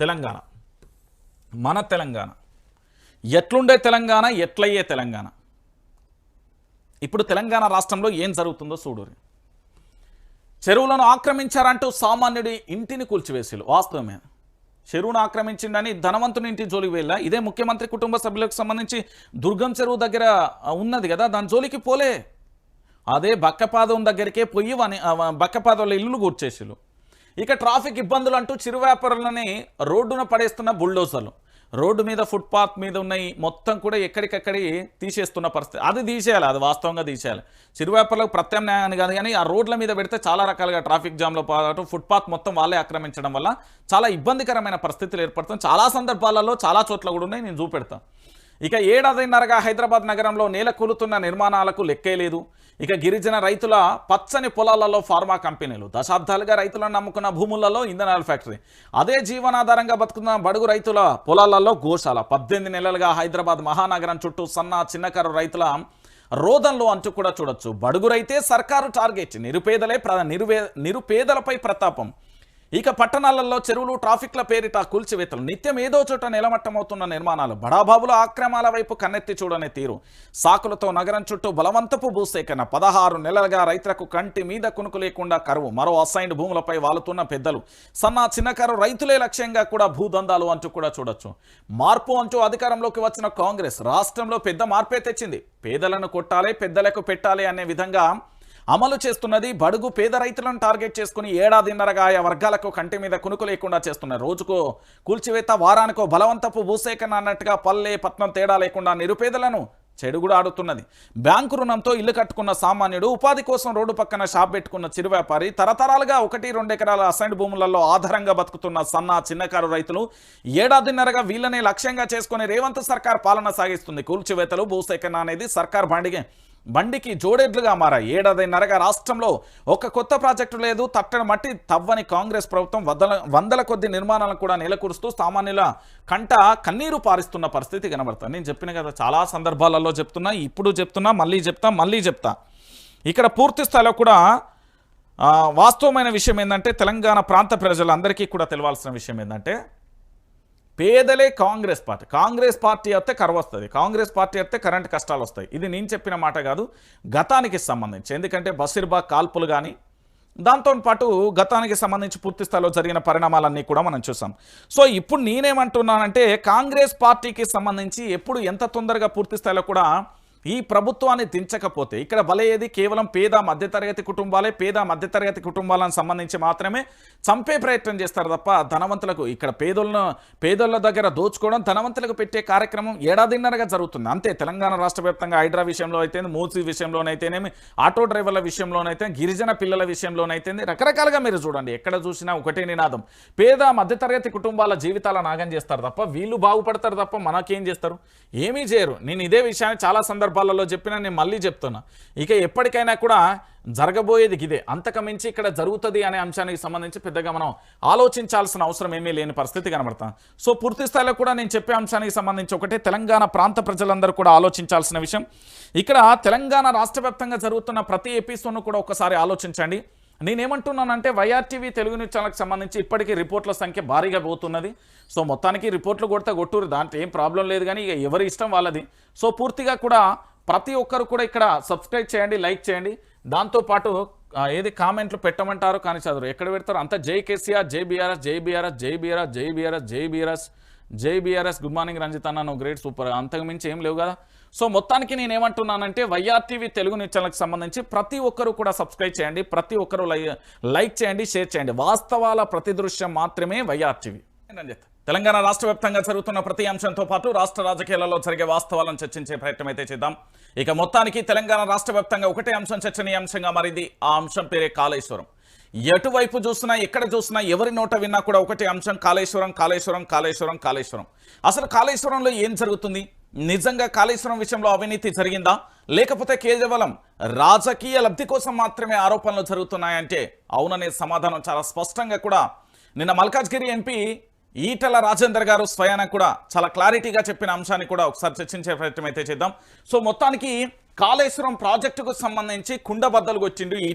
తెలంగాణ. మన తెలంగాణ. ఎట్లుండే తెలంగాణ ఎట్లయ్యే తెలంగాణ? ఇప్పుడు తెలంగాణ రాష్ట్రంలో ఏం జరుగుతుందో చూడురి. చెరువులను ఆక్రమించారంటూ సామాన్యుడి ఇంటిని కూల్చివేసిలు వాస్తవమే. చెరువును ఆక్రమించిండని ధనవంతుని ఇంటి జోలికి వెళ్ళా. ఇదే ముఖ్యమంత్రి కుటుంబ సభ్యులకు సంబంధించి దుర్గం చెరువు దగ్గర ఉన్నది కదా దాని జోలికి పోలే. అదే బక్కపాదం దగ్గరికే పోయి వాని బక్కపాదంలో ఇల్లు కూర్చేసిలు ఇక ట్రాఫిక్ ఇబ్బందులు అంటూ చిరు వ్యాపారులని రోడ్డున పడేస్తున్న బుల్డోజర్లు. రోడ్డు మీద ఫుట్పాత్ మీద ఉన్నాయి మొత్తం కూడా ఎక్కడికక్కడి తీసేస్తున్న పరిస్థితి. అది తీసేయాలి అది వాస్తవంగా తీసేయాలి. చిరు వ్యాపారులకు ప్రత్యామ్నాయాన్ని కాదు కానీ ఆ రోడ్ల మీద పెడితే చాలా రకాలుగా ట్రాఫిక్ జామ్లో పాటు ఫుట్పాత్ మొత్తం వాళ్ళే ఆక్రమించడం వల్ల చాలా ఇబ్బందికరమైన పరిస్థితులు ఏర్పడుతుంది చాలా సందర్భాలలో చాలా చోట్ల కూడా ఉన్నాయి నేను చూపెడతాను ఇక ఏడాదిన్నరగా హైదరాబాద్ నగరంలో నేల కూలుతున్న నిర్మాణాలకు లెక్కే లేదు. ఇక గిరిజన రైతుల పచ్చని పొలాలలో ఫార్మా కంపెనీలు. దశాబ్దాలుగా రైతులను నమ్ముకున్న భూములలో ఇంధనాల ఫ్యాక్టరీ. అదే జీవనాధారంగా బతుకుతున్న బడుగు రైతుల పొలాలలో గోశాల. పద్దెనిమిది నెలలుగా హైదరాబాద్ మహానగరం చుట్టూ సన్న చిన్నకారు రైతుల రోదంలో అంటూ కూడా చూడొచ్చు. బడుగురైతే సర్కారు టార్గెట్. నిరుపేదలే ప్ర నిరువే నిరుపేదలపై ప్రతాపం. ఇక పట్టణాలలో చెరువులు ట్రాఫిక్ల పేరిట కూల్చివేతలు. నిత్యం ఏదో చోట నిలమట్టమవుతున్న నిర్మాణాలు. బడాబాబుల ఆక్రమాల వైపు కన్నెత్తి చూడనే తీరు. సాకులతో నగరం చుట్టూ బలవంతపు భూసేకరణ. పదహారు నెలలుగా రైతులకు కంటి మీద కునుకు లేకుండా కరువు. మరో అసైన్ భూములపై వాలుతున్న పెద్దలు. సన్నా చిన్నకారు రైతులే లక్ష్యంగా కూడా భూదందాలు అంటూ కూడా చూడొచ్చు. మార్పు అంటూ అధికారంలోకి వచ్చిన కాంగ్రెస్ రాష్ట్రంలో పెద్ద మార్పే తెచ్చింది. పేదలను కొట్టాలి పెద్దలకు పెట్టాలి అనే విధంగా అమలు చేస్తున్నది బడుగు పేద రైతులను టార్గెట్ చేసుకుని ఏడాదిన్నరగా ఆయా వర్గాలకు కంటి మీద కునుకు లేకుండా చేస్తున్నారు రోజుకో కూల్చివేత వారానికో బలవంతపు భూసేకరణ అన్నట్టుగా పల్లె పట్నం తేడా లేకుండా నిరుపేదలను చెడు కూడా ఆడుతున్నది. బ్యాంకు రుణంతో ఇల్లు కట్టుకున్న సామాన్యుడు ఉపాధి కోసం రోడ్డు పక్కన షాప్ పెట్టుకున్న చిరు వ్యాపారి తరతరాలుగా ఒకటి రెండు ఎకరాల అసైన్ భూములలో ఆధారంగా బతుకుతున్న సన్న చిన్నకారు రైతులు ఏడాదిన్నరగా వీళ్ళనే లక్ష్యంగా చేసుకుని రేవంత్ సర్కార్ పాలన సాగిస్తుంది. కూల్చివేతలు భూసేకరణ అనేది సర్కార్ బండిగే. బండికి జోడెడ్లుగా మారాయి. ఏడాదిన్నరగా రాష్ట్రంలో ఒక కొత్త ప్రాజెక్టు లేదు. తట్టని మట్టి తవ్వని కాంగ్రెస్ ప్రభుత్వం వందల వందల కొద్ది నిర్మాణాలను కూడా నెలకూరుస్తూ సామాన్యుల కంట కన్నీరు పారిస్తున్న పరిస్థితి కనబడుతుంది. నేను చెప్పిన కదా చాలా సందర్భాలలో చెప్తున్నా ఇప్పుడు చెప్తున్నా మళ్ళీ చెప్తా మళ్ళీ చెప్తా. ఇక్కడ పూర్తి స్థాయిలో కూడా వాస్తవమైన విషయం ఏంటంటే తెలంగాణ ప్రాంత ప్రజలందరికీ కూడా తెలవాల్సిన విషయం ఏంటంటే పేదలే కాంగ్రెస్ పార్టీ. కాంగ్రెస్ పార్టీ వస్తే కరువు వస్తుంది. కాంగ్రెస్ పార్టీ వస్తే కరెంట్ కష్టాలు వస్తాయి. ఇది నేను చెప్పిన మాట కాదు గతానికి సంబంధించి. ఎందుకంటే బసిర్బాగ్ కాల్పులు కానీ దాంతో పాటు గతానికి సంబంధించి పూర్తి స్థాయిలో జరిగిన పరిణామాలన్నీ కూడా మనం చూసాం. సో ఇప్పుడు నేనేమంటున్నానంటే కాంగ్రెస్ పార్టీకి సంబంధించి ఎప్పుడు ఎంత తొందరగా పూర్తి స్థాయిలో కూడా ఈ ప్రభుత్వాన్ని దించకపోతే ఇక్కడ బలయ్యేది కేవలం పేద మధ్యతరగతి కుటుంబాలే పేద మధ్యతరగతి కుటుంబాలను సంబంధించి మాత్రమే చంపే ప్రయత్నం చేస్తారు తప్ప ధనవంతులకు ఇక్కడ పేదలను పేదోళ్ళ దగ్గర దోచుకోవడం ధనవంతులకు పెట్టే కార్యక్రమం ఏడాదిన్నరగా జరుగుతుంది. అంతే తెలంగాణ రాష్ట్ర వ్యాప్తంగా హైడ్రా విషయంలో అయితే మూసీ విషయంలోనైతేనేమి ఆటో డ్రైవర్ల విషయంలోనైతే గిరిజన పిల్లల విషయంలోనైతే రకరకాలుగా మీరు చూడండి. ఎక్కడ చూసినా ఒకటే నినాదం. పేద మధ్యతరగతి కుటుంబాల జీవితాల నాగం చేస్తారు తప్ప వీళ్ళు బాగుపడతారు తప్ప మనకేం చేస్తారు? ఏమీ చేయరు. నేను ఇదే విషయాన్ని చాలా సందర్భం సందర్భాలలో చెప్పినా నేను మళ్ళీ చెప్తున్నా. ఇక ఎప్పటికైనా కూడా జరగబోయేది ఇదే. అంతకమించి ఇక్కడ జరుగుతుంది అనే అంశానికి సంబంధించి పెద్దగా మనం ఆలోచించాల్సిన అవసరం ఏమీ లేని పరిస్థితి కనబడతాం. సో పూర్తి స్థాయిలో కూడా నేను చెప్పే అంశానికి సంబంధించి ఒకటే తెలంగాణ ప్రాంత ప్రజలందరూ కూడా ఆలోచించాల్సిన విషయం. ఇక్కడ తెలంగాణ రాష్ట్ర జరుగుతున్న ప్రతి ఎపిసోడ్ను కూడా ఒకసారి ఆలోచించండి. నేనేమంటున్నానంటే వైఆర్టీవీ తెలుగు న్యూస్ ఛానల్కి సంబంధించి ఇప్పటికీ రిపోర్ట్ల సంఖ్య భారీగా పోతున్నది. సో మొత్తానికి రిపోర్ట్లు కొడితే కొట్టురు. దాంట్లో ఏం ప్రాబ్లం లేదు కానీ ఇక ఎవరి ఇష్టం వాళ్ళది. సో పూర్తిగా కూడా ప్రతి ఒక్కరు కూడా ఇక్కడ సబ్స్క్రైబ్ చేయండి లైక్ చేయండి. దాంతోపాటు ఏది కామెంట్లు పెట్టమంటారు కానీ చదువు ఎక్కడ పెడతారు? అంతా జై కేసీఆర్ జై బీఆర్ఎస్ జై బీఆర్ఎస్ జై బీఆర్ఎస్ జై బీఆర్ఎస్ జై బీఆర్ఎస్. జై బీఆర్ఎస్ గుడ్ మార్నింగ్ రంజిత్ అన్న నువ్వు గ్రేట్ సూపర్. అంతకుమించి ఏం లేవు కదా. సో మొత్తానికి నేను ఏమంటున్నానంటే వైఆర్టీవీ తెలుగు న్యూస్ సంబంధించి ప్రతి ఒక్కరూ కూడా సబ్స్క్రైబ్ చేయండి ప్రతి ఒక్కరు లై లైక్ చేయండి షేర్ చేయండి. వాస్తవాల ప్రతి దృశ్యం మాత్రమే వైఆర్టీవీ రంజిత్. తెలంగాణ రాష్ట్ర వ్యాప్తంగా జరుగుతున్న ప్రతి అంశంతో పాటు రాష్ట్ర రాజకీయాలలో జరిగే వాస్తవాలను చర్చించే ప్రయత్నం అయితే చేద్దాం. ఇక మొత్తానికి తెలంగాణ రాష్ట్ర వ్యాప్తంగా ఒకటే అంశం చర్చనీయాంశంగా మారింది. ఆ అంశం పేరే కాళేశ్వరం. ఎటువైపు చూసినా ఎక్కడ చూసినా ఎవరి నోట విన్నా కూడా ఒకటే అంశం కాళేశ్వరం కాళేశ్వరం కాళేశ్వరం కాళేశ్వరం. అసలు కాళేశ్వరంలో ఏం జరుగుతుంది? నిజంగా కాళేశ్వరం విషయంలో అవినీతి జరిగిందా? లేకపోతే కేవలం రాజకీయ లబ్ధి కోసం మాత్రమే ఆరోపణలు జరుగుతున్నాయంటే అవుననే సమాధానం చాలా స్పష్టంగా కూడా నిన్న మల్కాజ్గిరి ఎంపీ ఈటల రాజేందర్ గారు స్వయాన కూడా చాలా క్లారిటీగా చెప్పిన అంశాన్ని కూడా ఒకసారి చర్చించే ప్రయత్నం అయితే చేద్దాం. సో మొత్తానికి కాళేశ్వరం ప్రాజెక్టుకు సంబంధించి కుండబద్దలు వచ్చిండు ఈటల